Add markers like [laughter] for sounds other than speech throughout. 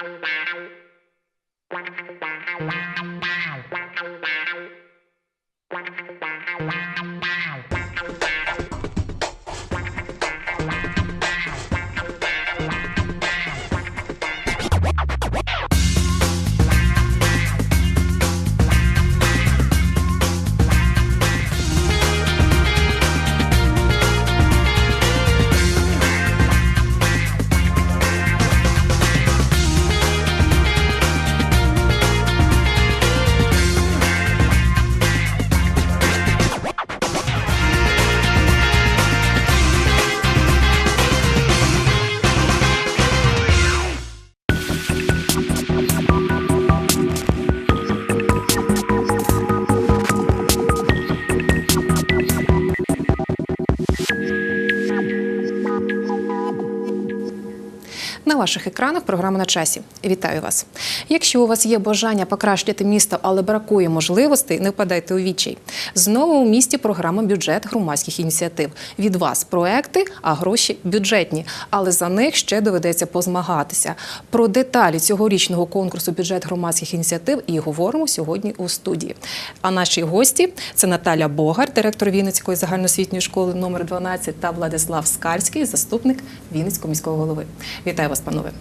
На ваших екранах програма на часі. Вітаю вас. Якщо у вас є бажання покращити місто, але бракує можливостей, не впадайте у відчай. Знову у місті програма бюджет громадських ініціатив. Від вас проекти, а гроші бюджетні. Але за них ще доведеться позмагатися. Про деталі цьогорічного конкурсу бюджет громадських ініціатив і говоримо сьогодні у студії. А наші гості це Наталя Богар, директор Вінницької загальноосвітньої школи номер 12 та Владислав Скальський, заступник Вінницького міського голови. Вітаю вас, панове.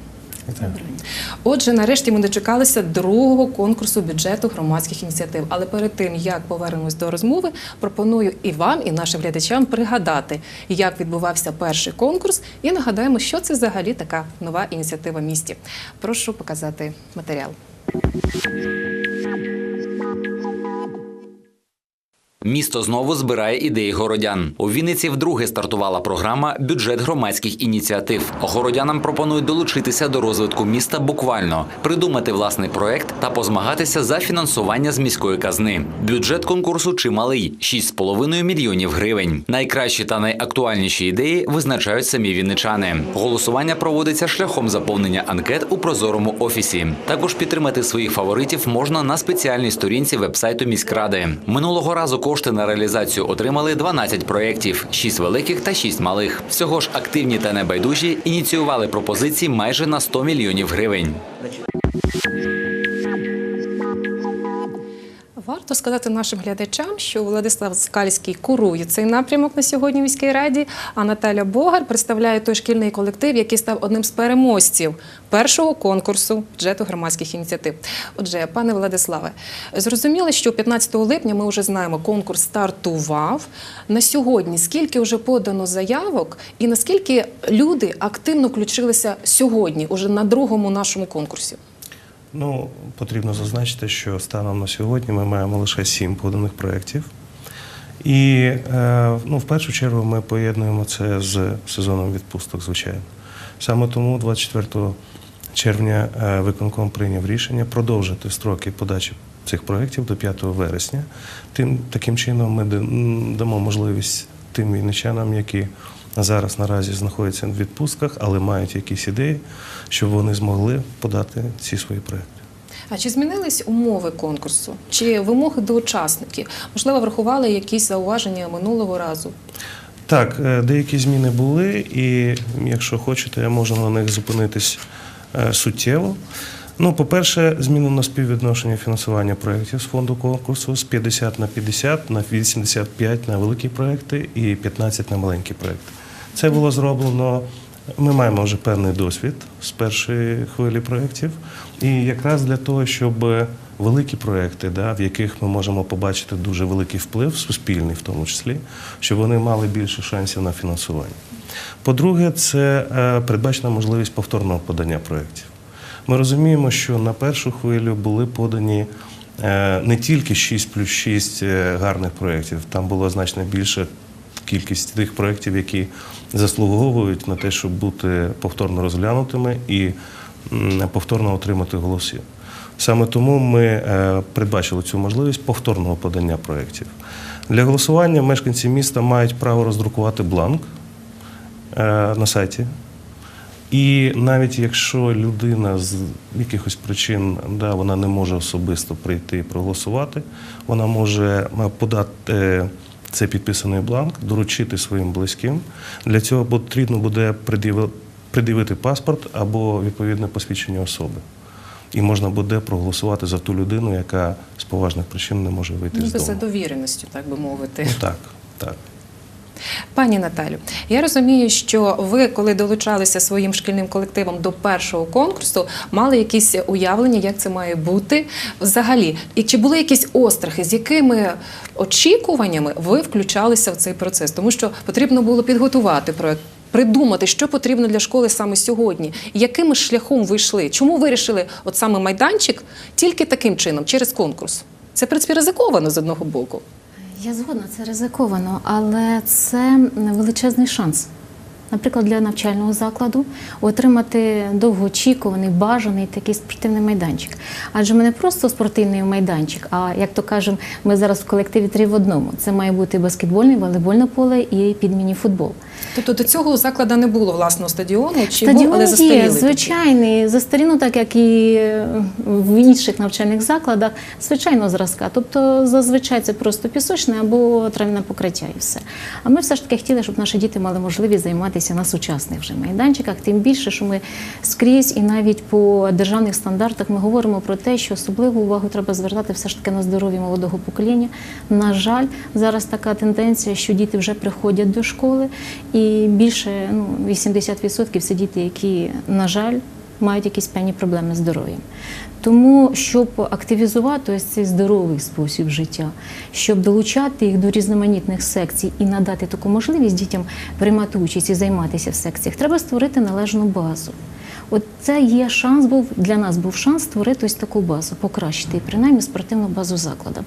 Отже, нарешті ми дочекалися другого конкурсу бюджету громадських ініціатив. Але перед тим як повернемось до розмови, пропоную і вам, і нашим глядачам пригадати, як відбувався перший конкурс, і нагадаємо, що це взагалі така нова ініціатива в місті. Прошу показати матеріал. Місто знову збирає ідеї городян. У Вінниці вдруге стартувала програма Бюджет громадських ініціатив. Городянам пропонують долучитися до розвитку міста буквально, придумати власний проект та позмагатися за фінансування з міської казни. Бюджет конкурсу чималий 6,5 мільйонів гривень. Найкращі та найактуальніші ідеї визначають самі вінничани. Голосування проводиться шляхом заповнення анкет у прозорому офісі. Також підтримати своїх фаворитів можна на спеціальній сторінці вебсайту міськради. Минулого разу кошти на реалізацію отримали 12 проєктів, 6 великих та 6 малих. Всього ж активні та небайдужі ініціювали пропозиції майже на 100 мільйонів гривень. Варто сказати нашим глядачам, що Владислав Скальський курує цей напрямок на сьогодні в міській раді, а Наталя Богар представляє той шкільний колектив, який став одним з переможців першого конкурсу бюджету громадських ініціатив. Отже, пане Владиславе, зрозуміло, що 15 липня ми вже знаємо, конкурс стартував. На сьогодні скільки вже подано заявок, і наскільки люди активно включилися сьогодні, уже на другому нашому конкурсі? Ну, потрібно зазначити, що станом на сьогодні ми маємо лише сім поданих проєктів. І е, ну, в першу чергу ми поєднуємо це з сезоном відпусток, звичайно. Саме тому 24 червня е, виконком прийняв рішення продовжити строки подачі цих проєктів до 5 вересня. Тим, таким чином ми дамо можливість тим війничанам, які зараз наразі знаходяться в відпустках, але мають якісь ідеї, щоб вони змогли подати ці свої проекти. А чи змінились умови конкурсу? Чи вимоги до учасників? Можливо, врахували якісь зауваження минулого разу? Так, е, деякі зміни були, і якщо хочете, я можу на них зупинитись е, суттєво. Ну, по-перше, змінено співвідношення фінансування проєктів з фонду конкурсу з 50 на 50, на 85 на великі проєкти і 15 на маленькі проєкти. Це було зроблено. Ми маємо вже певний досвід з першої хвилі проєктів. І якраз для того, щоб великі проєкти, да, в яких ми можемо побачити дуже великий вплив, суспільний в тому числі, щоб вони мали більше шансів на фінансування. По-друге, це е, передбачена можливість повторного подання проєктів. Ми розуміємо, що на першу хвилю були подані е, не тільки 6 плюс 6 е, гарних проєктів, там було значно більше кількість тих проєктів, які заслуговують на те, щоб бути повторно розглянутими і повторно отримати голоси. Саме тому ми е, передбачили цю можливість повторного подання проєктів. Для голосування мешканці міста мають право роздрукувати бланк е, на сайті. І навіть якщо людина з якихось причин да, вона не може особисто прийти і проголосувати, вона може е, подати е, цей підписаний бланк, доручити своїм близьким. Для цього потрібно буде придивити паспорт або відповідне посвідчення особи. І можна буде проголосувати за ту людину, яка з поважних причин не може вийти з дому. за дому. довіреністю, так би мовити. Ну, так, так. Пані Наталю, я розумію, що ви, коли долучалися своїм шкільним колективом до першого конкурсу, мали якісь уявлення, як це має бути взагалі. І чи були якісь острахи, з якими очікуваннями ви включалися в цей процес? Тому що потрібно було підготувати проект. Придумати, що потрібно для школи саме сьогодні, яким шляхом ви йшли? Чому вирішили от саме майданчик тільки таким чином, через конкурс? Це в принципі ризиковано з одного боку. Я згодна, це ризиковано, але це величезний шанс. Наприклад, для навчального закладу отримати довгоочікуваний, бажаний такий спортивний майданчик. Адже ми не просто спортивний майданчик, а як то кажемо, ми зараз в колективі три в одному. Це має бути баскетбольне, волейбольне поле і підміні футбол. Тобто до цього у закладу не було власного стадіону, чи був, Стадіон але є, застарілий. звичайний, застаріно, так як і в інших навчальних закладах, звичайно, зразка. Тобто зазвичай це просто пісочне або трав'яне покриття і все. А ми все ж таки хотіли, щоб наші діти мали можливість займатися на сучасних вже майданчиках. Тим більше, що ми скрізь і навіть по державних стандартах ми говоримо про те, що особливу увагу треба звертати все ж таки на здоров'я молодого покоління. На жаль, зараз така тенденція, що діти вже приходять до школи, і більше ну, 80% це діти, які, на жаль, мають якісь певні проблеми з здоров'ям. Тому, щоб активізувати ось цей здоровий спосіб життя, щоб долучати їх до різноманітних секцій і надати таку можливість дітям приймати участь і займатися в секціях, треба створити належну базу. От це є шанс, був для нас був шанс створити ось таку базу, покращити принаймні спортивну базу закладу.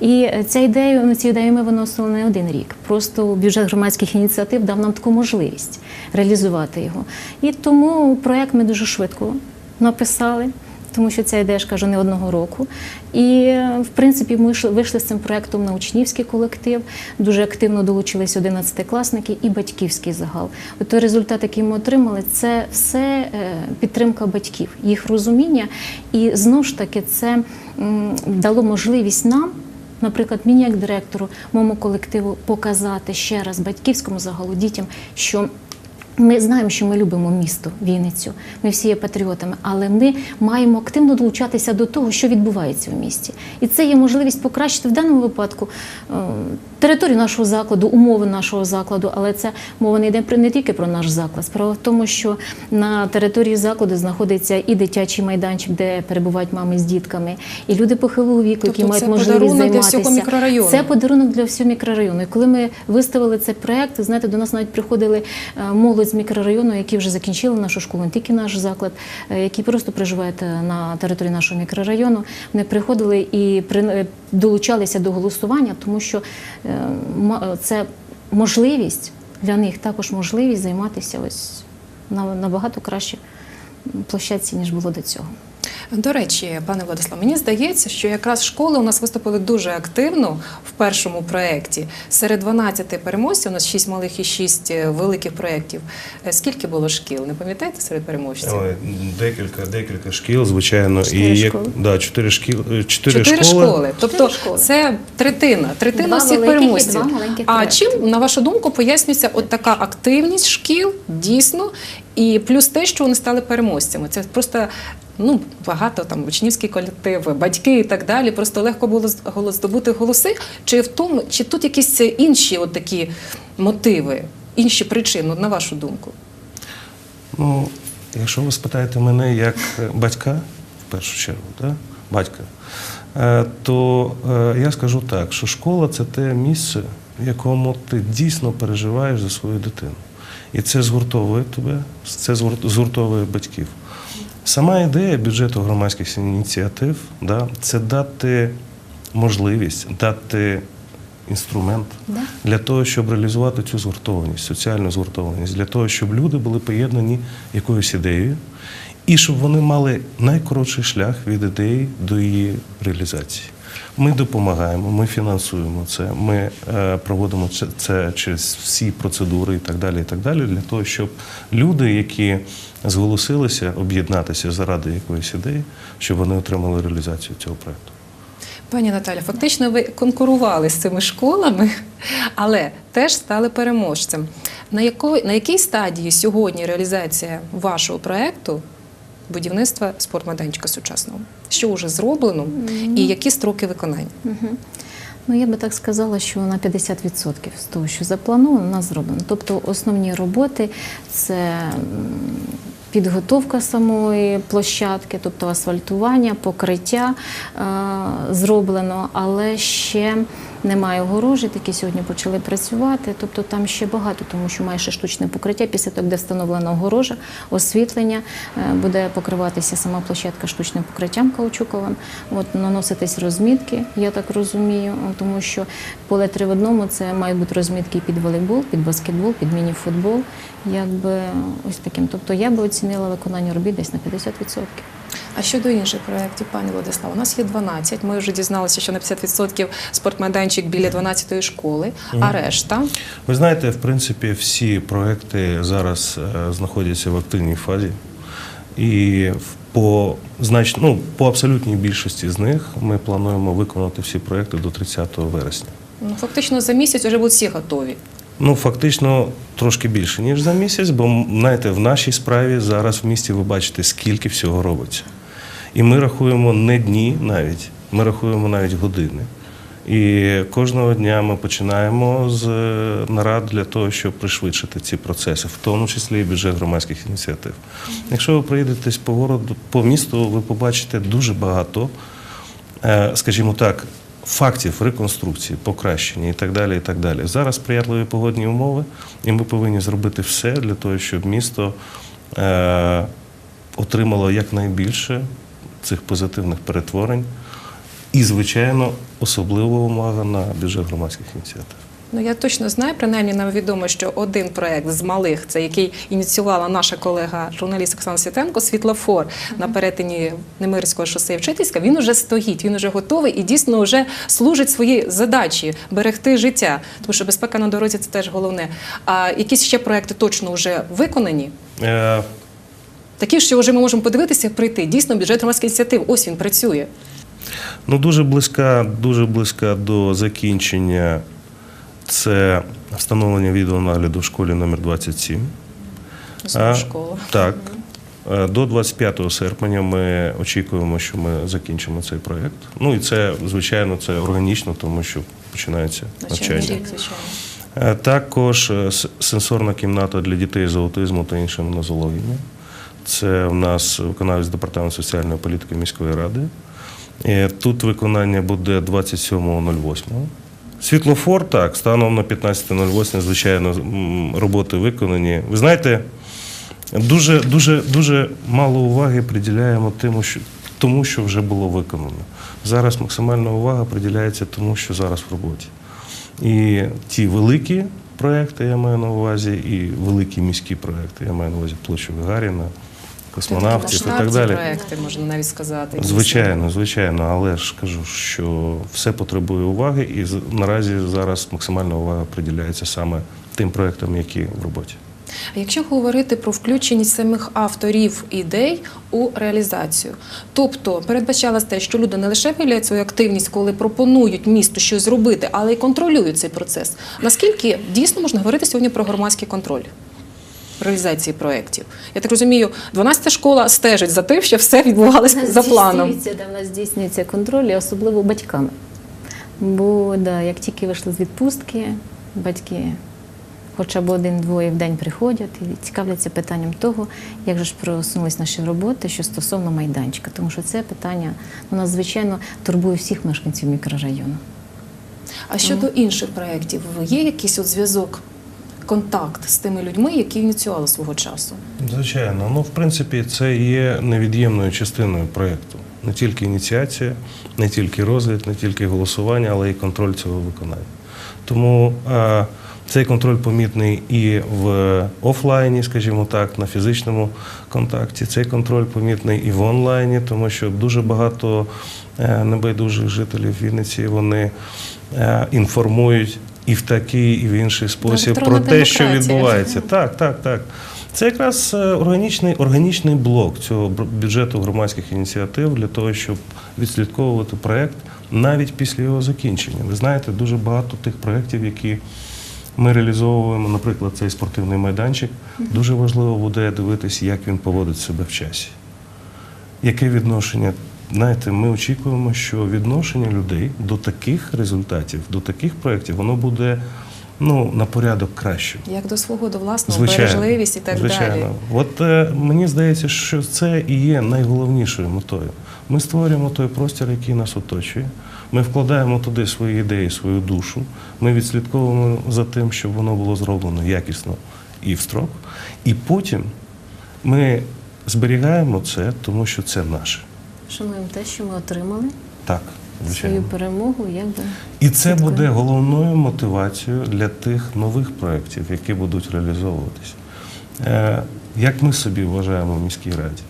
І е, ця ідея, ну, ці ідеї ми виносили не один рік. Просто бюджет громадських ініціатив дав нам таку можливість реалізувати його. І тому проект ми дуже швидко написали. Тому що ця ідея, ж кажу, не одного року. І в принципі ми вийшли з цим проектом на учнівський колектив. Дуже активно долучились 11-класники і батьківський загал. От той результат, який ми отримали, це все е, підтримка батьків, їх розуміння. І знову ж таки, це дало можливість нам. Наприклад, мені як директору, моєму колективу показати ще раз батьківському загалу дітям, що ми знаємо, що ми любимо місто Вінницю. Ми всі є патріотами, але ми маємо активно долучатися до того, що відбувається в місті. І це є можливість покращити в даному випадку е, територію нашого закладу, умови нашого закладу. Але це мова не йде не тільки про наш заклад. Справа в тому, що на території закладу знаходиться і дитячий майданчик, де перебувають мами з дітками, і люди похилого віку, які Тобто мають це можливість подарунок для займатися. всього мікрорайону. Це подарунок для всього мікрорайону. І коли ми виставили цей проект, знаєте, до нас навіть приходили е, молодь з мікрорайону, які вже закінчили нашу школу, не тільки наш заклад, е, які просто проживають е, на території нашого мікрорайону. Вони приходили і долучалися до голосування, тому що це можливість для них також можливість займатися ось на набагато краще площадці, ніж було до цього. До речі, пане Владислав, мені здається, що якраз школи у нас виступили дуже активно в першому проєкті. Серед 12 переможців, у нас 6 малих і 6 великих проєктів. Е, Скільки було шкіл? Не пам'ятаєте серед переможців? Ой, декілька, декілька шкіл, звичайно, Чотири і як да, чотири шкіл, е, чотири, Чотири школи. школи. Тобто школи. це третина, третина всіх переможців. два маленьких А чим, на вашу думку, пояснюється от така активність шкіл, дійсно, і плюс те, що вони стали переможцями. Це просто ну, багато там учнівські колективи, батьки і так далі. Просто легко було здобути голоси. Чи в тому, чи тут якісь інші от такі мотиви, інші причини, на вашу думку? Ну, якщо ви спитаєте мене як е, батька, в першу чергу, да? батька, е, то е, я скажу так, що школа це те місце, в якому ти дійсно переживаєш за свою дитину. І це згуртовує тебе, це згур- згуртовує батьків. Сама ідея бюджету громадських ініціатив да, це дати можливість, дати інструмент Да. для того, щоб реалізувати цю згуртованість, соціальну згуртованість, для того, щоб люди були поєднані якоюсь ідеєю, і щоб вони мали найкоротший шлях від ідеї до її реалізації. Ми допомагаємо, ми фінансуємо це, ми е, проводимо це, через всі процедури і так далі, і так далі, для того, щоб люди, які зголосилися об'єднатися заради якоїсь ідеї, щоб вони отримали реалізацію цього проекту. Пані Наталя, фактично ви конкурували з цими школами, але теж стали переможцем. На, якої, на якій стадії сьогодні реалізація вашого проекту будівництва спортмайданчика сучасного? Що вже зроблено і які строки виконання? Ну, я би так сказала, що на 50% з того, що заплановано, у нас зроблено. Тобто основні роботи це підготовка самої площадки, тобто асфальтування, покриття е, зроблено, але ще немає огорожі, які сьогодні почали працювати. Тобто там ще багато, тому що майже штучне покриття. Після того, де встановлена огорожа, освітлення, е, буде покриватися сама площадка штучним покриттям каучуковим. От наноситись розмітки, я так розумію, тому що поле три в одному це мають бути розмітки під волейбол, під баскетбол, під міні-футбол. Якби ось таким. Тобто я би оцінила виконання робіт десь на 50%. А щодо інших проєктів, пані Владислав, у нас є 12. Ми вже дізналися, що на 50% спортмайданчик біля 12-ї школи, а решта Ви знаєте, в принципі, всі проекти зараз е, знаходяться в активній фазі, і по знач... ну, по абсолютній більшості з них ми плануємо виконати всі проекти до 30 вересня. ну, фактично за місяць вже будуть всі готові. Ну, фактично, трошки більше, ніж за місяць, бо знаєте, в нашій справі зараз в місті ви бачите, скільки всього робиться. І ми рахуємо не дні навіть, ми рахуємо навіть години. І кожного дня ми починаємо з е, нарад для того, щоб пришвидшити ці процеси, в тому числі і бюджет громадських ініціатив. Якщо ви проїдетесь по городу, по місту, ви побачите дуже багато, е, скажімо так, фактів реконструкції, покращення і так далі. І так далі. Зараз сприятливі погодні умови, і ми повинні зробити все для того, щоб місто е, отримало якнайбільше цих позитивних перетворень. І, звичайно, особлива увага на бюджет громадських ініціатив. Ну я точно знаю, принаймні нам відомо, що один проект з малих, це який ініціювала наша колега, журналіст Оксана Світенко, світлофор на перетині Немирського шосе і Вчительська, він уже стоїть, він уже готовий і дійсно вже служить своїй задачі берегти життя, тому що безпека на дорозі це теж головне. А якісь ще проекти точно вже виконані. Такі, що вже ми можемо подивитися, прийти. Дійсно, бюджет громадських ініціатив, ось він працює. Ну, дуже близька, дуже близька до закінчення це встановлення відеонагляду в школі номер 27. А, школа. Так. Е, До 25 серпня ми очікуємо, що ми закінчимо цей проєкт. Ну і це, звичайно, це органічно, тому що починається навчання. Е, Також е, сенсорна кімната для дітей з аутизму та іншими нозологіями. Це в нас виконавець департаменту соціальної політики міської ради. Е, Тут виконання буде 27.08. Світлофор, так, станом на 15.08, звичайно, роботи виконані. Ви знаєте, дуже, дуже, дуже мало уваги приділяємо тому, що, тому, що вже було виконано. Зараз максимальна увага приділяється тому, що зараз в роботі. І ті великі проекти, я маю на увазі, і великі міські проекти, я маю на увазі площу Гагаріна, космонавтів і так далі. проекти, можна навіть сказати. Звичайно, звичайно, але ж кажу, що все потребує уваги, і наразі зараз максимальна увага приділяється саме тим проектам, які в роботі. А якщо говорити про включеність самих авторів ідей у реалізацію, тобто передбачалось те, що люди не лише виявляють свою активність, коли пропонують місту щось зробити, але й контролюють цей процес. Наскільки дійсно можна говорити сьогодні про громадський контроль? Реалізації проєктів. Я так розумію, 12-та школа стежить за тим, що все відбувалося за планом. Да, в нас здійснюється контроль, і особливо батьками. Бо да, як тільки вийшли з відпустки, батьки хоча б один-двоє в день приходять і цікавляться питанням того, як же ж просунулись наші роботи, що стосовно майданчика. Тому що це питання ну, надзвичайно турбує всіх мешканців мікрорайону. А щодо інших проєктів, є якийсь от зв'язок, контакт з тими людьми, які ініціювали свого часу? Звичайно, ну в принципі, це є невід'ємною частиною проєкту. Не тільки ініціація, не тільки розгляд, не тільки голосування, але й контроль цього виконання. Тому е, цей контроль помітний і в офлайні, скажімо так, на фізичному контакті. Цей контроль помітний і в онлайні, тому що дуже багато е, небайдужих жителів Вінниці вони е, інформують і в такий, і в інший спосіб про те, що відбувається. Так, так, так. Це якраз е, органічний, органічний блок цього бюджету громадських ініціатив для того, щоб відслідковувати проект навіть після його закінчення. Ви знаєте, дуже багато тих проєктів, які Ми реалізовуємо, наприклад, цей спортивний майданчик. Дуже важливо буде дивитися, як він поводить себе в часі. Яке відношення? Знаєте, ми очікуємо, що відношення людей до таких результатів, до таких проєктів, воно буде ну, на порядок кращим. Як до свого, до власного, бережливість і так звичайно. далі. От е, мені здається, що це і є найголовнішою метою. Ми створюємо той простір, який нас оточує. Ми вкладаємо туди свої ідеї, свою душу. Ми відслідковуємо за тим, щоб воно було зроблено якісно і в строк. І потім ми зберігаємо це, тому що це наше. Шануємо те, що ми отримали, Так, свою перемогу, якби І це буде головною мотивацією для тих нових проєктів, які будуть реалізовуватись. Е, Як ми собі вважаємо в міській раді,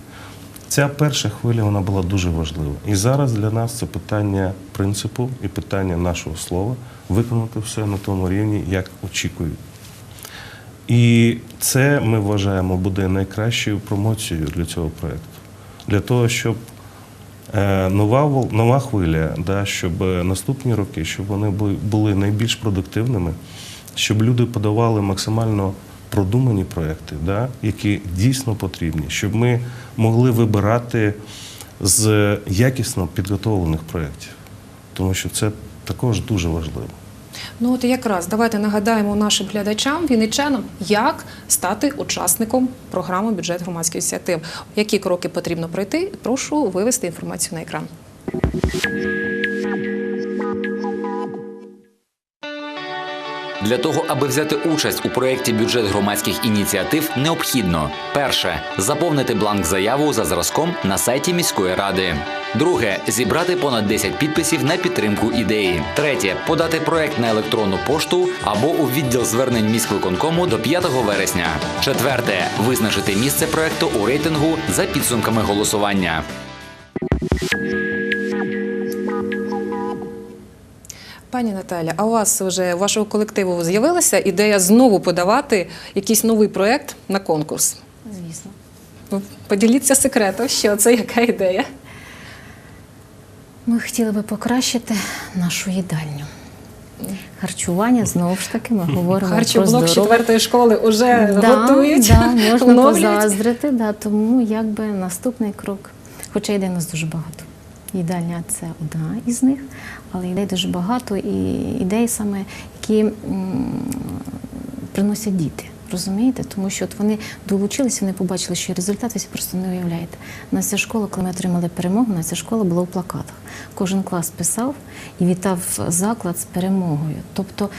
ця перша хвиля вона була дуже важлива. І зараз для нас це питання принципу і питання нашого слова виконати все на тому рівні, як очікують. І це ми вважаємо буде найкращою промоцією для цього проєкту. Для того, щоб нова, нова хвиля, да, щоб е, наступні роки, щоб вони були найбільш продуктивними, щоб люди подавали максимально продумані проекти, да, які дійсно потрібні, щоб ми могли вибирати з якісно підготовлених проєктів. Тому що це також дуже важливо. Ну от якраз давайте нагадаємо нашим глядачам, вінничанам, як стати учасником програми бюджет громадських ініціатив. Які кроки потрібно пройти? Прошу вивести інформацію на екран. Для того, аби взяти участь у проєкті бюджет громадських ініціатив, необхідно перше заповнити бланк заяву за зразком на сайті міської ради. Друге зібрати понад 10 підписів на підтримку ідеї. Третє подати проект на електронну пошту або у відділ звернень міськвиконкому до 5 вересня. Четверте визначити місце проекту у рейтингу за підсумками голосування. Пані Наталя, а у вас вже у вашого колективу з'явилася ідея знову подавати якийсь новий проект на конкурс? звісно. Ну, Поділіться секретом, що це яка ідея? Ми хотіли би покращити нашу їдальню. Харчування знову ж таки ми говоримо Харчоблок четвертої школи вже да, готують, Да, можна оновлюють. позаздрити, да, тому якби наступний крок. Хоча ідей нас дуже багато. Їдальня це одна із них, але ідей дуже багато, і ідей саме, які м, приносять діти. Розумієте? Тому що от вони долучилися, вони побачили, що результат ви просто не уявляєте. У нас ця школа, коли ми отримали перемогу, у нас ця школа була в плакатах. Кожен клас писав і вітав заклад з перемогою. Тобто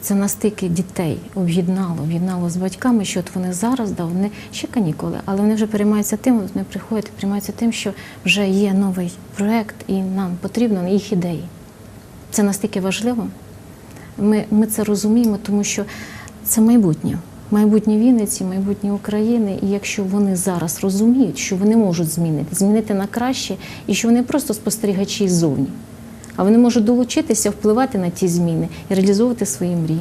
це настільки дітей об'єднало, об'єднало з батьками, що от вони зараз, да, вони ще канікули, але вони вже переймаються тим, вони приходять, приймаються тим, що вже є новий проект, і нам потрібно їх ідеї. Це настільки важливо. Ми, ми це розуміємо, тому що це майбутнє. Майбутнє Вінниці, майбутнє України. І якщо вони зараз розуміють, що вони можуть змінити, змінити на краще, і що вони просто спостерігачі ззовні, а вони можуть долучитися, впливати на ті зміни і реалізовувати свої мрії.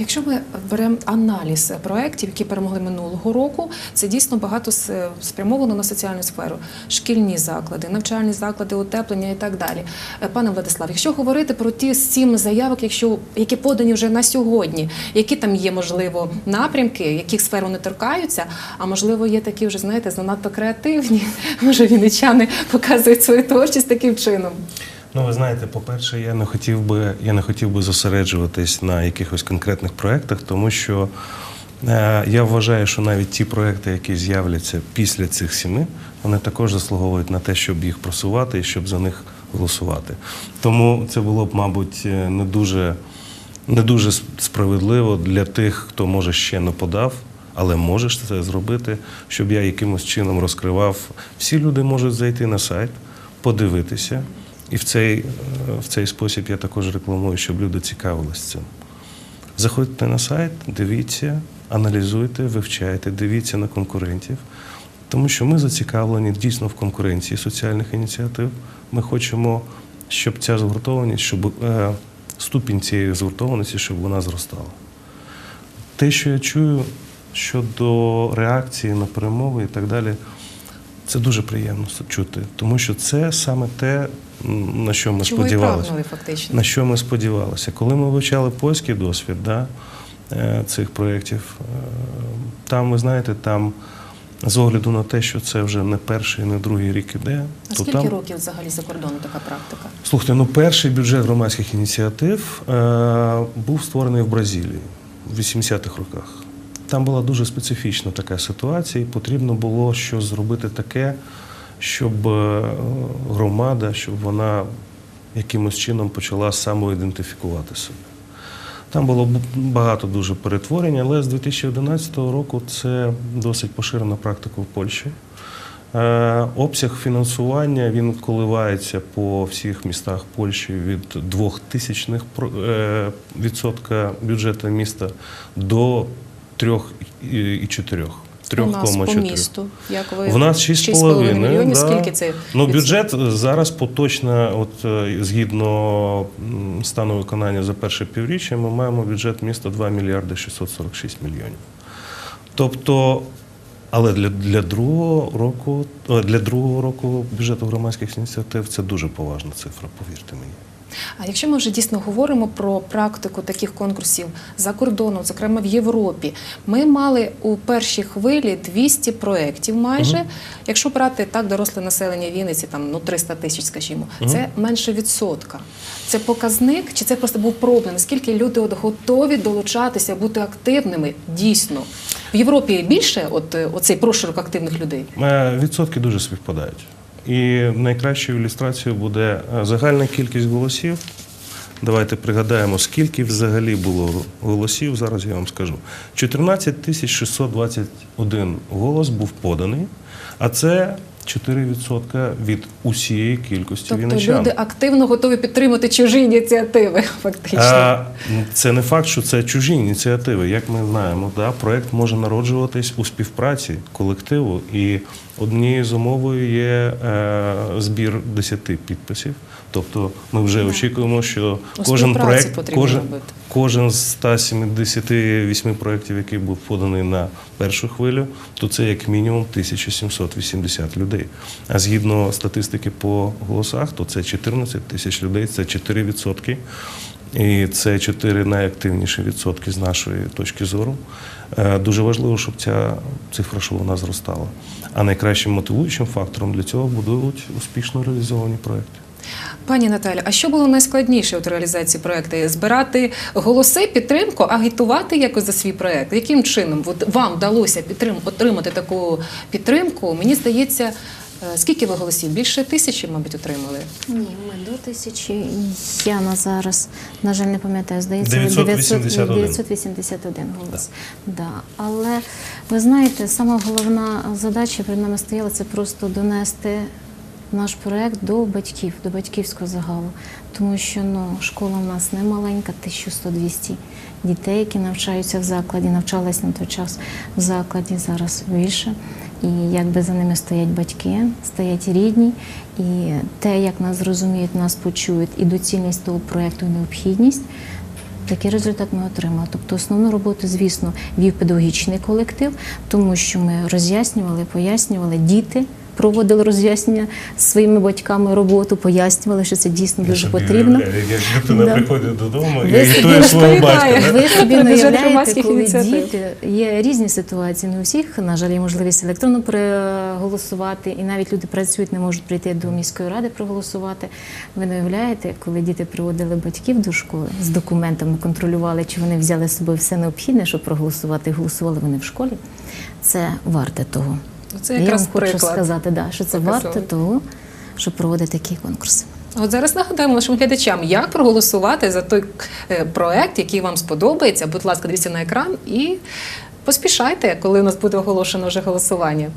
Якщо ми беремо аналіз проєктів, які перемогли минулого року, це дійсно багато спрямовано на соціальну сферу, шкільні заклади, навчальні заклади, утеплення і так далі. Е, Пане Владислав, якщо говорити про ті сім заявок, якщо які подані вже на сьогодні, які там є можливо напрямки, яких сфер вони торкаються, а можливо є такі вже знаєте занадто креативні. [laughs] Може, вінничани показують свою творчість таким чином. Ну, ви знаєте, по-перше, я не хотів би, я не хотів би зосереджуватись на якихось конкретних проєктах, тому що е, я вважаю, що навіть ті проєкти, які з'являться після цих сіми, вони також заслуговують на те, щоб їх просувати і щоб за них голосувати. Тому це було б, мабуть, е, не дуже, не дуже справедливо для тих, хто може ще не подав. Але можеш це зробити, щоб я якимось чином розкривав. Всі люди можуть зайти на сайт, подивитися. І в цей, е, в цей спосіб я також рекламую, щоб люди цікавились цим. Заходьте на сайт, дивіться, аналізуйте, вивчайте, дивіться на конкурентів. Тому що ми зацікавлені дійсно в конкуренції соціальних ініціатив. Ми хочемо, щоб ця згуртованість, щоб е, ступінь цієї згуртованості, щоб вона зростала. Те, що я чую щодо реакції на перемови і так далі, це дуже приємно чути, тому що це саме те, на що ми і сподівалися. прагнули фактично. На що ми сподівалися? Коли ми вивчали польський досвід, да, е, цих проєктів. Е, Там, ви знаєте, там з огляду на те, що це вже не перший, не другий рік іде, А то скільки там років взагалі за кордоном така практика? Слухайте, ну перший бюджет громадських ініціатив е, був створений в Бразилії в 80-х роках. Там була дуже специфічна така ситуація, і потрібно було щось зробити таке, щоб е, громада, щоб вона якимось чином почала самоідентифікувати себе. Там було багато дуже перетворень, але з 2011 року це досить поширена практика в Польщі. Е, Обсяг фінансування він коливається по всіх містах Польщі від 2000 відсотка бюджету міста до 3,4. У нас по 3,4. місту. Як ви В нас 6,5 мільйонів. да. Скільки це? Ну, бюджет зараз поточно, от е, згідно стану виконання за перше півріччя, ми маємо бюджет міста 2 мільярди 646 мільйонів. Тобто, але для, для другого року, для другого року бюджету громадських ініціатив це дуже поважна цифра, повірте мені. А якщо ми вже дійсно говоримо про практику таких конкурсів за кордоном, зокрема в Європі, ми мали у першій хвилі 200 проєктів майже. Якщо брати так доросле населення Вінниці, там ну 300 тисяч, скажімо, це менше відсотка. Це показник, чи це просто був пробний? Наскільки люди от готові долучатися, бути активними дійсно? В Європі більше от, е, оцей прошарок активних людей? Е, Відсотки дуже співпадають. І найкращою ілюстрацією буде е, загальна кількість голосів. Давайте пригадаємо, скільки взагалі було голосів. Зараз я вам скажу. 14 тисяч 621 голос був поданий, а це 4% від усієї кількості Тобто вінничан. люди активно готові підтримати чужі ініціативи, [laughs] фактично. А, це не факт, що це чужі ініціативи. Як ми знаємо, да, проект може народжуватись у співпраці колективу, і однією з умовою є е, збір 10 підписів. Тобто ми вже очікуємо, що У кожен проект, кожен, кожен з 178 проєктів, який був поданий на першу хвилю, то це як мінімум 1780 людей. А згідно статистики по голосах, то це 14 тисяч людей, це 4%. І це чотири найактивніші відсотки з нашої точки зору. Е, Дуже важливо, щоб ця цифра, що вона зростала. А найкращим мотивуючим фактором для цього будуть успішно реалізовані проекти. Пані Наталю, а що було найскладніше у реалізації проекту? Збирати голоси, підтримку, агітувати якось за свій проект? Яким чином от вам вдалося підтрим... отримати таку підтримку? Мені здається, е, скільки ви голосів? Більше тисячі, мабуть, отримали. Ні, ми до тисячі. Я на зараз, на жаль, не пам'ятаю, здається, 981. 981 голос. Да. Але ви знаєте, сама головна задача перед нами стояла це просто донести наш проект до батьків, до батьківського загалу. Тому що ну, школа в нас не маленька, 1100-200 дітей, які навчаються в закладі, навчались на той час в закладі, зараз більше. І якби за ними стоять батьки, стоять рідні, і те, як нас зрозуміють, нас почують, і доцільність того проєкту, і необхідність. Такий результат ми отримали. Тобто основну роботу, звісно, вів педагогічний колектив, тому що ми роз'яснювали, пояснювали діти. Проводили роз'яснення зі своїми батьками роботу, пояснювали, що це дійсно дуже потрібно. Як дитина Да. приходить додому Ви і собі агітує свого батька. Ви собі не уявляєте, коли діти є різні ситуації. Не у всіх, на жаль, є можливість електронно проголосувати, і навіть люди працюють, не можуть прийти до міської ради проголосувати. Ви не уявляєте, коли діти приводили батьків до школи з документами, контролювали, чи вони взяли з собою все необхідне, щоб проголосувати, і голосували вони в школі. Це варте того. Це Я якраз вам хочу приклад. сказати, да, що це Показали. варто того, щоб проводити такі конкурси. От зараз нагадаємо нашим глядачам, як проголосувати за той е, проект, який вам сподобається. Будь ласка, дивіться на екран і поспішайте, коли у нас буде оголошено вже голосування.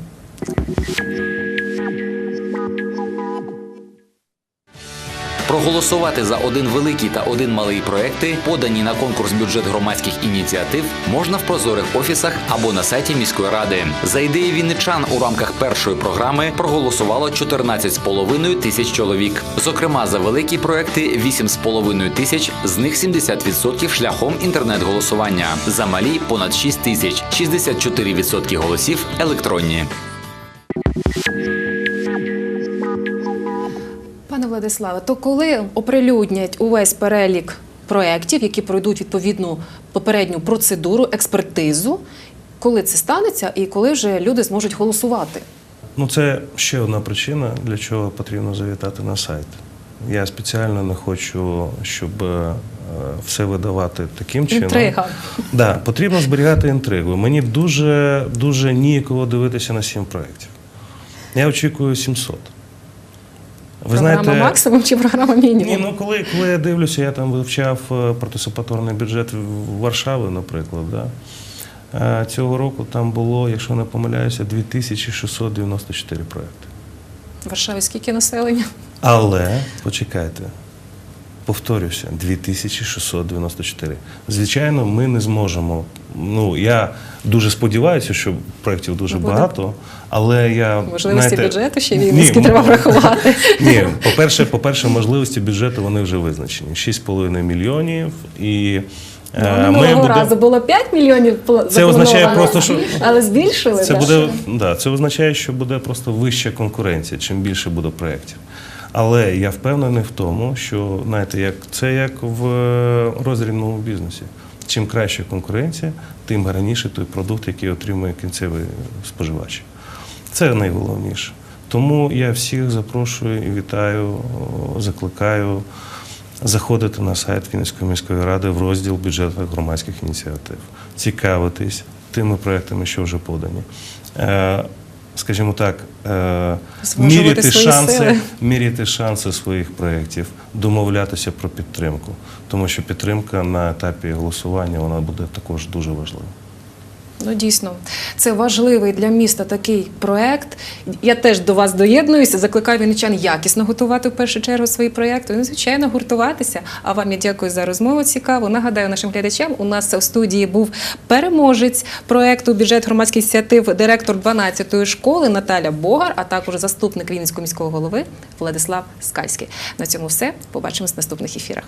Проголосувати за один великий та один малий проекти, подані на конкурс бюджет громадських ініціатив, можна в прозорих офісах або на сайті міської ради. За ідеї вінничан у рамках першої програми проголосувало 14,5 тисяч чоловік. Зокрема, за великі проекти 8,5 тисяч, з них 70% шляхом інтернет-голосування. За малі понад 6 тисяч, 64% голосів електронні. Владиславе, то коли оприлюднять увесь перелік проєктів, які пройдуть відповідну попередню процедуру, експертизу. Коли це станеться і коли вже люди зможуть голосувати? Ну, це ще одна причина, для чого потрібно завітати на сайт. Я спеціально не хочу, щоб е, все видавати таким чином. Інтрига. Да, потрібно зберігати інтригу. Мені дуже, дуже ніяково дивитися на сім проєктів. Я очікую 700. Ви програма максимум чи програма мінімум? ні, ну коли, коли я дивлюся, я там вивчав е, партисипаторний бюджет Варшави, наприклад. Да? Е, Цього року там було, якщо не помиляюся, 2694 проекти. В Варшаві скільки населення? Але почекайте, повторюся, 2694. Звичайно, ми не зможемо. Ну я дуже сподіваюся, що проєктів дуже Буде. багато, але я Можливості знаєте, бюджету ще м- треба врахувати. [laughs] Ні, по-перше, по-перше, можливості бюджету вони вже визначені. 6,5 мільйонів і. е, Ну, Минулого разу було 5 мільйонів Це означає просто, що- але збільшили. Це так? буде да, це означає, що буде просто вища конкуренція, чим більше буде проєктів. Але я впевнений в тому, що знаєте, як це як в е, розрібному бізнесі. Чим краща конкуренція, тим раніше той продукт, який отримує кінцевий споживач. Це найголовніше. Тому я всіх запрошую і вітаю, закликаю заходити на сайт Вінницької міської ради в розділ бюджетних громадських ініціатив, цікавитись тими проектами, що вже подані. Скажімо так, е, міряти шанси, міряти шанси своїх проєктів, домовлятися про підтримку, тому що підтримка на етапі голосування вона буде також дуже важлива. Ну дійсно, це важливий для міста такий проект. Я теж до вас доєднуюся. Закликаю вінничан якісно готувати в першу чергу свої проекти. Ну, звичайно, гуртуватися. А вам я дякую за розмову. Цікаво. Нагадаю нашим глядачам. У нас в студії був переможець проекту бюджет громадських ініціатив, директор 12-ї школи Наталя Богар, а також заступник Вінницького міського голови Владислав Скальський. На цьому все. Побачимось в наступних ефірах.